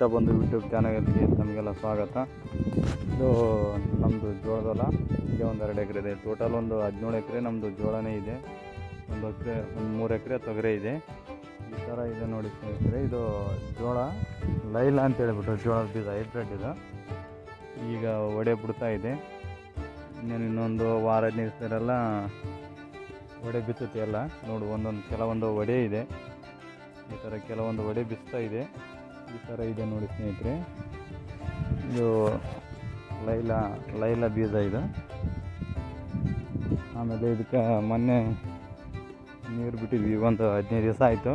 ರೈತ ಬಂದು ಯೂಟ್ಯೂಬ್ ಚಾನಲ್ಗೆ ತಮಗೆಲ್ಲ ಸ್ವಾಗತ. ಇದು ನಮ್ಮದು ಜೋಳದ ಇದೆ ಒಂದು ಎರಡು ಎಕರೆ ಇದೆ. ಟೋಟಲ್ ಒಂದು ಹದಿನೇಳು ಎಕರೆ ನಮ್ಮದು ಜೋಳನೇ ಇದೆ. ಒಂದು ಎಕರೆ, ಒಂದು ಮೂರು ಎಕರೆ ತೊಗರೆ ಇದೆ. ಈ ಥರ ಇದೆ ನೋಡಿ ಸ್ನೇಹಿತರೆ. ಇದು ಜೋಳ, ಲೈಲಾ ಅಂತ ಹೇಳ್ಬಿಟ್ಟು ಜೋಳದ ಬೀಜ ಹೈಬ್ರಿಡ್ ಇದು. ಈಗ ಒಡೆ ಬಿಡ್ತಾ ಇದೆ. ಇನ್ನೇನು ಇನ್ನೊಂದು ವಾರ ಹದಿನೈದು ಒಡೆ ಬಿತ್ತುತ್ತೆ ಎಲ್ಲ. ನೋಡು, ಒಂದೊಂದು ಕೆಲವೊಂದು ಒಡೆ ಇದೆ. ಈ ಥರ ಕೆಲವೊಂದು ಒಡೆ ಬಿಸ್ತಾ ಇದೆ. ಈ ಥರ ಇದೆ ನೋಡಿ ಸ್ನೇಹಿತರೆ. ಇದು ಲೈಲಾ, ಲೈಲ ಬೀಜ ಇದು. ಆಮೇಲೆ ಇದಕ್ಕೆ ಮೊನ್ನೆ ನೀರು ಬಿಟ್ಟಿದ್ವಿ, ಒಂದು ಹದಿನೈದು ದಿವಸ ಆಯಿತು.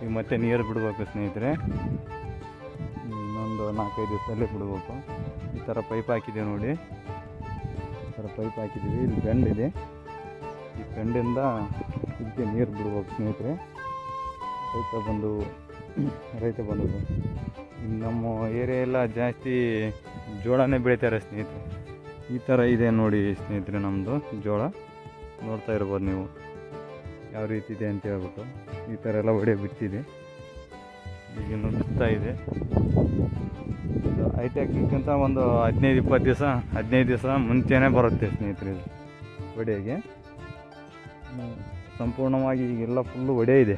ಈಗ ಮತ್ತೆ ನೀರು ಬಿಡಬೇಕು ಸ್ನೇಹಿತರೆ. ಇನ್ನೊಂದು ನಾಲ್ಕೈದು ದಿವಸದಲ್ಲೇ ಬಿಡಬೇಕು. ಈ ಥರ ಪೈಪ್ ಹಾಕಿದ್ದೀವಿ ನೋಡಿ. ಈ ಥರ ಪೈಪ್ ಹಾಕಿದ್ದೀವಿ, ಇಲ್ಲಿ ಇದೆ. ಈ ಬೆಂಡಿಂದ ಇದಕ್ಕೆ ನೀರು ಬಿಡ್ಬೇಕು ಸ್ನೇಹಿತರೆ. ಪೈಪ ಬಂದು ರೈತ ಬಂದದ್ದು. ನಮ್ಮ ಏರಿಯಾ ಎಲ್ಲ ಜಾಸ್ತಿ ಜೋಳನೇ ಬೆಳಿತಾರೆ ಸ್ನೇಹಿತರೆ. ಈ ಥರ ಇದೆ ನೋಡಿ ಸ್ನೇಹಿತರೆ ನಮ್ಮದು ಜೋಳ. ನೋಡ್ತಾ ಇರ್ಬೋದು ನೀವು ಯಾವ ರೀತಿ ಇದೆ ಅಂತ ಹೇಳ್ಬಿಟ್ಟು. ಈ ಥರ ಎಲ್ಲ ಒಡೆ ಬಿಟ್ಟಿದೆ. ಈಗ ಬಿತ್ತಾ ಇದೆ. ಹೈಟೆಕ್ಗಿಂತ ಒಂದು ಹದಿನೈದು, ಇಪ್ಪತ್ತು ದಿವಸ, ಹದಿನೈದು ದಿವಸ ಮುಂಚೆನೇ ಬರುತ್ತೆ ಸ್ನೇಹಿತರೆ ಇದು ಒಡೆಗೆ. ಸಂಪೂರ್ಣವಾಗಿ ಈಗೆಲ್ಲ ಫುಲ್ಲು ಒಡೆ ಇದೆ.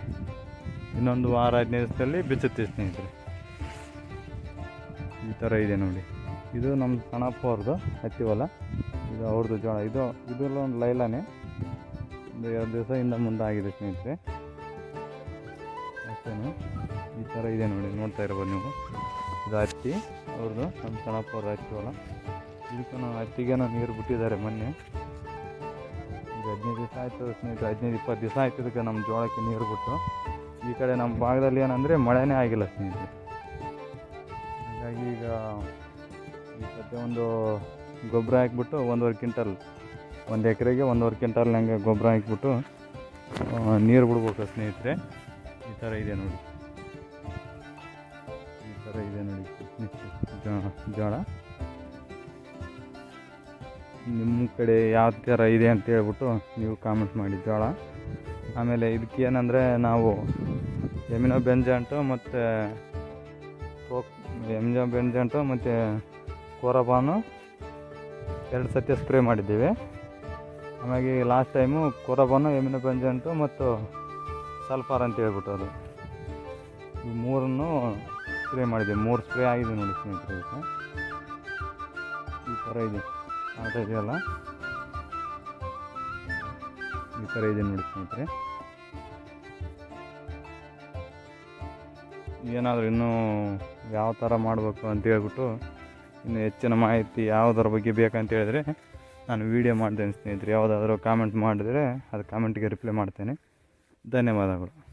ಇನ್ನೊಂದು ವಾರ ಹದಿನೈದು ದಿವಸದಲ್ಲಿ ಬಿಚ್ಚುತ್ತೆ ಸ್ನೇಹಿತರೆ. ಈ ಥರ ಇದೆ ನೋಡಿ. ಇದು ನಮ್ಮ ಸಣ್ಣಪ್ಪ ಅವ್ರದ್ದು ಹತ್ತಿ ಹೊಲ. ಇದು ಅವ್ರದ್ದು ಜೋಳ. ಇದು ಇದೆಲ್ಲ ಒಂದು ಲೈಲಾನೇ. ಒಂದು ಎರಡು ದಿವಸ ಹಿಂದೆ ಮುಂದೆ ಆಗಿದೆ ಸ್ನೇಹಿತರೆ. ಅಷ್ಟೇ ಈ ಥರ ಇದೆ ನೋಡಿ. ನೋಡ್ತಾ ಇರ್ಬೋದು ನೀವು. ಇದು ಹತ್ತಿ, ಅವ್ರದ್ದು ನಮ್ಮ ಸಣ್ಣಪ್ಪ ಅವ್ರ ಹತ್ತಿವಲ್ಲ ಇದಕ್ಕೆ ನಾವು ಹತ್ತಿಗೆ ನೀರು ಬಿಟ್ಟಿದ್ದಾರೆ ಮೊನ್ನೆ. ಈಗ ಹದಿನೈದು ದಿವಸ ಆಯಿತು ಸ್ನೇಹಿತರೆ. ಹದಿನೈದು, ಇಪ್ಪತ್ತು ದಿವಸ ಆಯ್ತು ಇದಕ್ಕೆ ನಮ್ಮ ಜೋಳಕ್ಕೆ ನೀರು ಬಿಟ್ಟು. ಈ ಕಡೆ ನಮ್ಮ ಭಾಗದಲ್ಲಿ ಏನಂದರೆ ಮಳೆನೇ ಆಗಿಲ್ಲ ಸ್ನೇಹಿತರೆ. ಹಾಗಾಗಿ ಈಗ ಈ ಸದ್ಯ ಒಂದು ಗೊಬ್ಬರ ಹಾಕ್ಬಿಟ್ಟು ಒಂದೂವರೆ ಕ್ವಿಂಟಲ್, ಒಂದು ಎಕರೆಗೆ ಒಂದೂವರೆ ಕ್ವಿಂಟಲ್ ಹಂಗೆ ಗೊಬ್ಬರ ಹಾಕ್ಬಿಟ್ಟು ನೀರು ಬಿಡ್ಬೇಕು ಸ್ನೇಹಿತರೆ. ಈ ಥರ ಇದೆ ನೋಡಿ. ಈ ಥರ ಇದೆ ನೋಡಿ. ಜೋಳ. ನಿಮ್ಮ ಕಡೆ ಯಾವ ಥರ ಇದೆ ಅಂತ ಹೇಳ್ಬಿಟ್ಟು ನೀವು ಕಾಮೆಂಟ್ ಮಾಡಿ ಜೋಳ ಆಮೇಲೆ ಇದಕ್ಕೆ ಏನಂದರೆ ನಾವು ಎಮಿನೋ ಬೆಂಜಂಟು ಮತ್ತು ಕೋಕ್ ಎಮಿನೋ ಬೆಂಜಂಟು ಮತ್ತು ಕೋರಬಾನು ಎರಡು ಸತಿ ಸ್ಪ್ರೇ ಮಾಡಿದ್ದೀವಿ. ಆಮೇಲೆ ಲಾಸ್ಟ್ ಟೈಮು ಕೋರಬಾನು, ಎಮಿನೋ ಬೆಂಜಂಟು ಮತ್ತು ಸಲ್ಫಾರ್ ಅಂತ ಹೇಳ್ಬಿಟ್ಟು ಅದು. ಈ ಮೂರನ್ನು ಸ್ಪ್ರೇ ಮಾಡಿದ್ದೀವಿ. ಮೂರು ಸ್ಪ್ರೇ ಆಗಿದೆ ನೋಡಿ ಸ್ನೇಹಿತರೆ ಈ ಥರ ಇದೆ. ಕಾಣ್ತಾ ಇದೆಯಲ್ಲ? ಈ ಥರ ಇದೆ ನೋಡಿ ಸ್ನೇಹಿತರೆ. ಏನಾದರೂ ಇನ್ನೂ ಯಾವ ಥರ ಮಾಡಬೇಕು ಅಂತ ಹೇಳ್ಬಿಟ್ಟು ಇನ್ನು ಹೆಚ್ಚಿನ ಮಾಹಿತಿ ಯಾವುದರ ಬಗ್ಗೆ ಬೇಕಂತ ಹೇಳಿದ್ರೆ ನಾನು ವೀಡಿಯೋ ಮಾಡ್ತೇನೆ ಸ್ನೇಹಿತರೆ. ಯಾವುದಾದ್ರೂ ಕಾಮೆಂಟ್ ಮಾಡಿದರೆ ಅದು ಕಾಮೆಂಟ್ಗೆ ರಿಪ್ಲೈ ಮಾಡ್ತೇನೆ. ಧನ್ಯವಾದಗಳು.